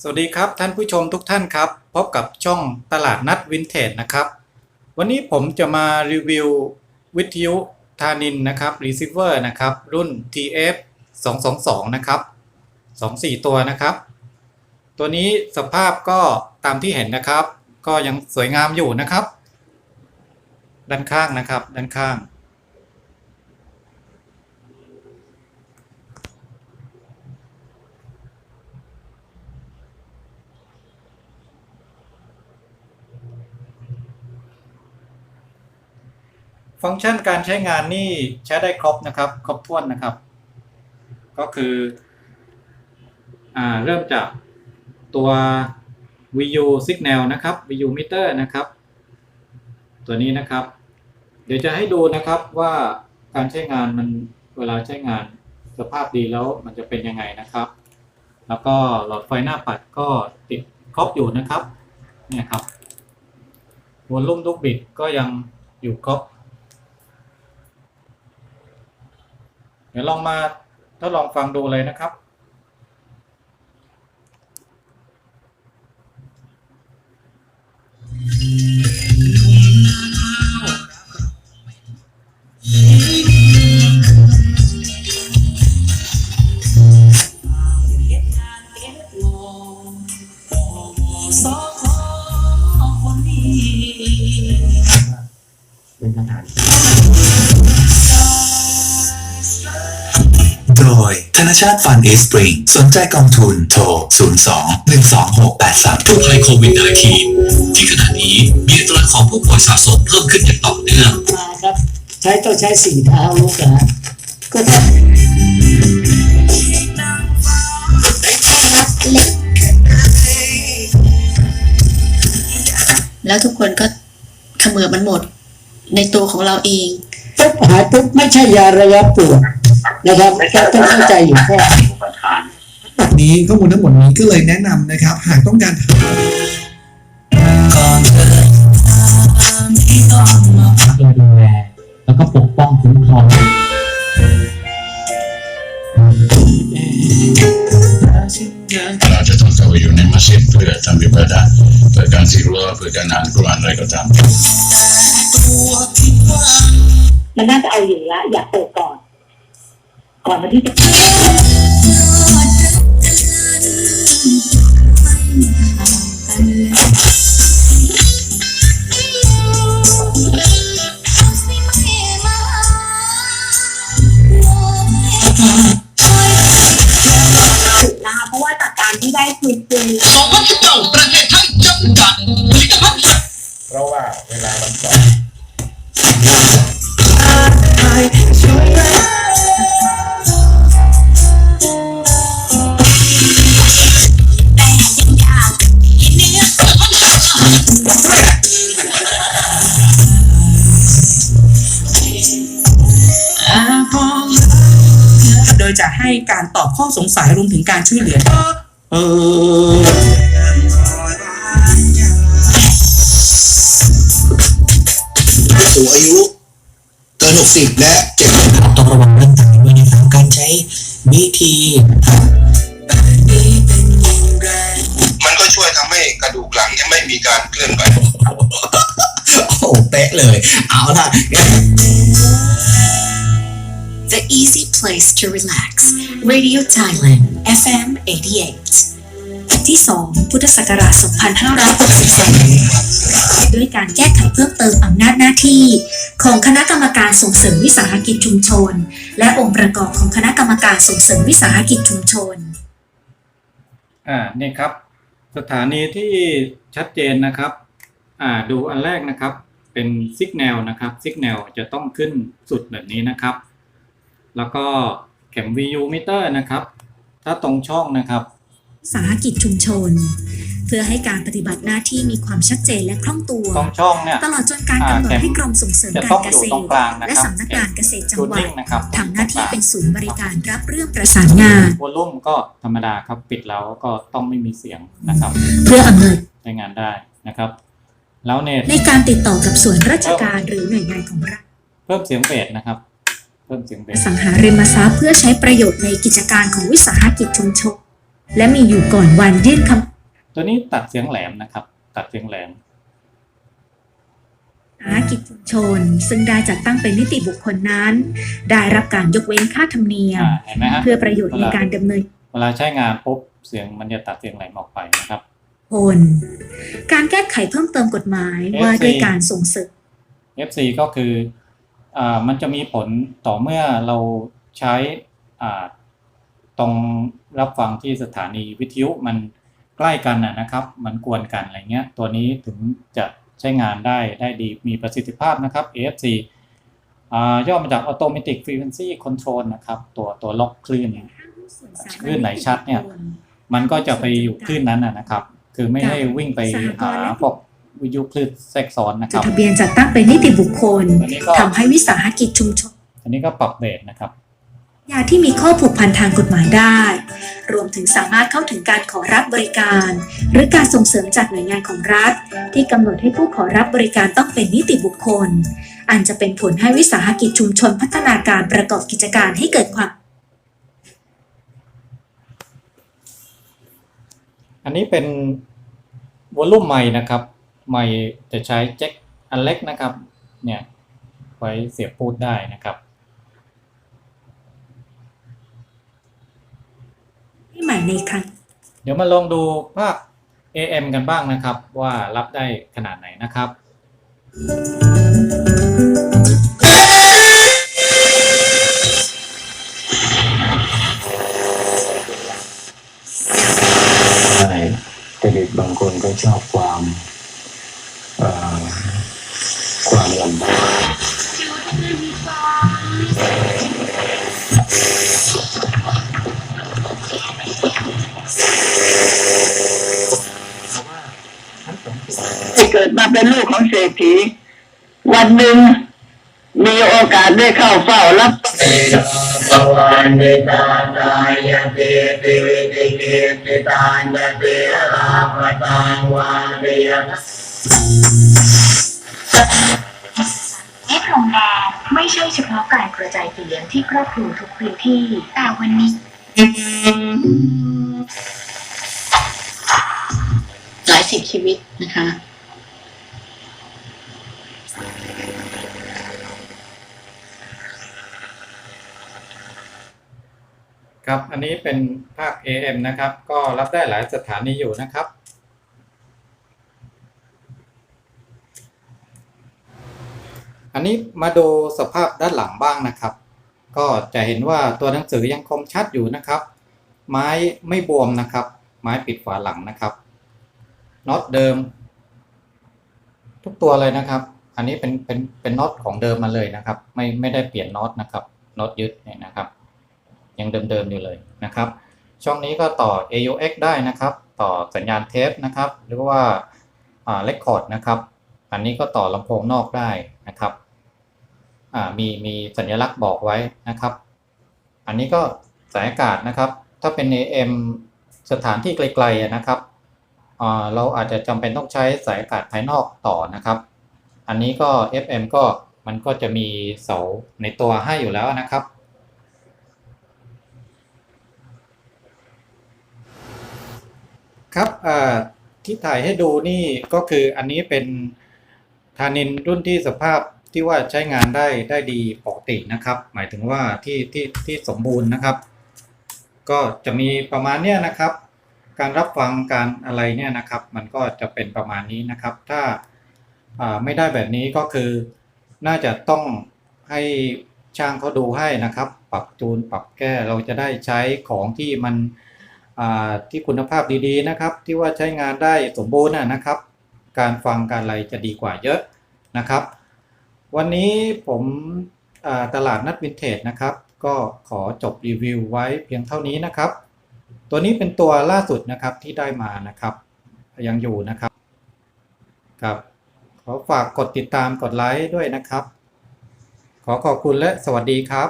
สวัสดีครับท่านผู้ชมทุกท่านครับ พบกับช่องตลาดนัดวินเทจนะครับ วันนี้ผมจะมารีวิววิทยุทานินนะครับรีเซิเวอร์นะครับ รุ่น TF 222นะครับ24 ตัวนะครับ ตัวนี้สภาพก็ตามที่เห็นนะครับ ก็ยังสวยงามอยู่นะครับ ด้านข้างนะครับ ด้านข้าง ฟังก์ชันการใช้งานนี่ใช้ได้ครบนะครับ ครบถ้วนนะครับ ก็คืออเริ่มจากตัว VU Signal นะครับ VU Meter นะครับ ตัวนี้นะครับ เดี๋ยวจะให้ดูนะครับว่าการใช้งานมันเวลาใช้งานสภาพดีแล้วมันจะเป็นยังไงนะครับ แล้วก็หลอดไฟหน้าปัดก็ติดครบอยู่นะครับ เนี่ยครับวอลลุ่มลูกบิดก็ยังอยู่ครบ เดี๋ยวลองมาทดลองฟังดูเลยนะครับ เป็นคำถามโยธนชาติฟันเอสปริงสนใจกองทุนโทร 02 126 83ผู้ภัยโควิด -19 ที่ขณะนี้มีอัตราของผู้ป่วยสะสมเพิ่มขึ้นอย่างต่อเนื่องมาครับใช้ต้องใช้สี่เท้าลุกนะฮะก็ต้องแล้วทุกคนก็เขมือบมันหมดในตัวของเราเองปุ๊บหายปุ๊บไม่ใช่ยาระงับปวด นะครับต้องเข้าใจอยู่แค่แบบนี้ข้อมูลทั้งหมดนี้ก็เลยแนะนำนะครับ หากต้องการดูแลแล้วก็ปกป้องคุ้มครองเราจะต้องเข้าไปอยู่ในมัสยิดเพื่อทำอิบาดะห์เพื่อการสิรัวเพื่อการอ่านกุรอานอะไรก็ตามมันน่าจะเอาอยู่ละอยากเปิดก่อน ก่อนวันที่จะนะคะเพราะว่าจากการที่ได้คุยคุยสองพันสิบเก้าประเท ยจะให้การตอบข้อสงสัยรวมถึงการช่วยเหลือเออสูงอายุเกิน60และเจ็บต้องระวังเรื่องต่างๆด้วยนะครับการใช้วิธีมันก็ช่วยทำให้กระดูกหลังยังไม่มีการเคลื่อนไหวโอ้เป๊ะเลย เอาล่ะ The easy place to relax Radio Thailand FM 88ที่ 2 พุทธศักราช 2562 ด้วยการแก้ไขเพิ่มเติมอำนาจหน้าที่ ของคณะกรรมการส่งเสริมวิสาหกิจชุมชน และองค์ประกอบของคณะกรรมการส่งเสริมวิสาหกิจชุมชน อ่านี่ครับ สถานีที่ชัดเจนนะครับ อ่าดูอันแรกนะครับเป็นสัญญาณนะครับสัญญาณจะต้องขึ้นสุดแบบนี้นะครับ แล้วก็เข็ม VU meter นะครับ ถ้าตรงช่องนะครับวิสาหกิจชุมชน เพื่อให้การปฏิบัติหน้าที่มีความชัดเจนและคล่องตัว ตรงช่องเนี่ย ตลอดจนการกำหนดให้กรมส่งเสริมจะกาต้อรงเกอยู่ษตรตงรกลางนะและครับสำนักงานเกษตรจังหวัดจูนนิ่งนะครับ ทำหน้าที่เป็นศูนย์บริการรับเรื่องประสานงาน วอลลุ่มก็ธรรมดาครับปิดแล้วก็ต้องไม่มีเสียงนะครับเพื่ออำนวยใช้งานได้นะครับ แล้วเน็ตในการติดต่อกับส่วนราชการหรือหน่วยงานของรัฐ เพิ่มเสียงเบสนะครับเพิ่มเสียงเบสสังหาริมทรัพย์เพื่อใช้ประโยชน์ในกิจการของวิสาหกิจชุมชนและมีอยู่ก่อนวันยื่นคำตัวนี้ตัดเสียงแหลมนะครับ ตัดเสียงแหลมวิสาหกิจชุมชน ซึ่งได้จัดตั้งเป็นนิติบุคคลนั้น ได้รับการยกเว้นค่าธรรมเนียมอ่าเห็นไหมฮะเพื่อประโยชน์ในการดำเนิน เวลาใช้งานปุ๊บเสียงมันจะตัดเสียงแหลมออกไปนะครับผลการแก้ไขเพิ่มเติมกฎหมายว่าด้วยการส่งเสริม FC ก็คืออ่า มันจะมีผลต่อเมื่อเราใช้อ่าตรงรับฟังที่สถานีวิทยุมันใกล้กันนะนะครับ มันกวนกันอะไรเงี้ย ตัวนี้ถึงจะใช้งานได้ได้ดีมีประสิทธิภาพนะครับ AFC อ่าย่อมาจาก Automatic Frequency Control นะครับ ตัวตัวล็อกคลื่นคลื่นไหนชัดเนี่ย มันก็จะไปอยู่คลื่นนั้นนะนะครับ คือไม่ให้วิ่งไปหาพวก วิทยุคลื่นแทรกซ้อนนะคจดรับทะเบียนจัดตั้งเป็นนิติบุคคลตัวนี้ก็ ทำให้วิสาหกิจชุมชน อันนี้ก็ปรับเบสนะครับ ยาที่มีข้อผูกพันทางกฎหมายได้ รวมถึงสามารถเข้าถึงการขอรับบริการ หรือการส่งเสริมจากหน่วยงานของรัฐ ที่กำหนดให้ผู้ขอรับบริการต้องเป็นนิติบุคคล อันจะเป็นผลให้วิสาหกิจชุมชนพัฒนาการประกอบกิจการให้เกิดความ อันนี้เป็นวอลลุ่มไมค์นะครับ ไมค์จะใช้แจ็คอันเล็กนะครับเนี่ยไว้เสียบพูดได้นะครับที่ใหม่ในครั้งเดี๋ยวมาลองดูภาค AM กันบ้างนะครับ ว่ารับได้ขนาดไหนนะครับ ใช่แต่เด็กบางคนก็ชอบความเอ่อความลำบาก ที่ เกิดมาเป็นลูกของเศรษฐี วันหนึ่งมีโอกาสได้เข้าเฝ้ารับสวานิตาตายาเตติวิติเกติตายาเตราปตังวาเรีย ไม่ใช่เฉพาะการกระจายเสียงที่ครอบคลุมทุกพื้นที่ แต่วันนี้ หลายสิบชีวิตนะคะ ครับ อันนี้เป็นภาค AM นะครับ ก็รับได้หลายสถานีอยู่นะครับ นนี้มาดูสภาพด้านหลังบ้างนะครับ ก็จะเห็นว่าตัวหนังสือยังคมชัดอยู่นะครับ ไม้ไม่บวมนะครับ ไม้ปิดฝาหลังนะครับน็อตเดิม ทุกตัวเลยนะครับ อันนี้เป็นเป็นเป็นน็อตของเดิมมาเลยนะครับ ไม่ไม่ได้เปลี่ยนน็อตนะครับน็อตยึดเนี่ยนะครับ ยังเดิมๆอยู่เลยนะครับ ช่องนี้ก็ต่อ AUX ได้นะครับ ต่อสัญญาณเทปนะครับหรือว่าอ่าเรคคอร์ดนะครับ อันนี้ก็ต่อลำโพงนอกได้นะครับ มีมีสัญลักษณ์บอกไว้นะครับ อันนี้ก็สายอากาศนะครับ ถ้าเป็น AM สถานที่ไกลๆนะครับเราอาจจะจำเป็นต้องใช้สายอากาศภายนอกต่อนะครับ อันนี้ก็ FM ก็มันก็จะมีเสาในตัวให้อยู่แล้วนะครับ ครับที่ถ่ายให้ดูนี่ก็คืออันนี้เป็นทานินรุ่นที่สภาพ ที่ว่าใช้งานได้ได้ดีปกตินะครับ หมายถึงว่าที่ที่ที่สมบูรณ์นะครับ ก็จะมีประมาณเนี้ยนะครับ การรับฟังการอะไรเนี่ยนะครับ มันก็จะเป็นประมาณนี้นะครับ ถ้าไม่ได้แบบนี้ก็คือ น่าจะต้องให้ช่างเขาดูให้นะครับ ปรับจูนปรับแก้เราจะได้ใช้ของที่มันที่คุณภาพดีๆนะครับ ที่ว่าใช้งานได้สมบูรณ์นะนะครับ การฟังการอะไรจะดีกว่าเยอะนะครับ วันนี้ผมตลาดนัดวินเทจนะครับ ก็ขอจบรีวิวไว้เพียงเท่านี้นะครับ ตัวนี้เป็นตัวล่าสุดนะครับที่ได้มานะครับ ยังอยู่นะครับครับ ขอฝากกดติดตามกดไลค์ด้วยนะครับ ขอขอบคุณและสวัสดีครับ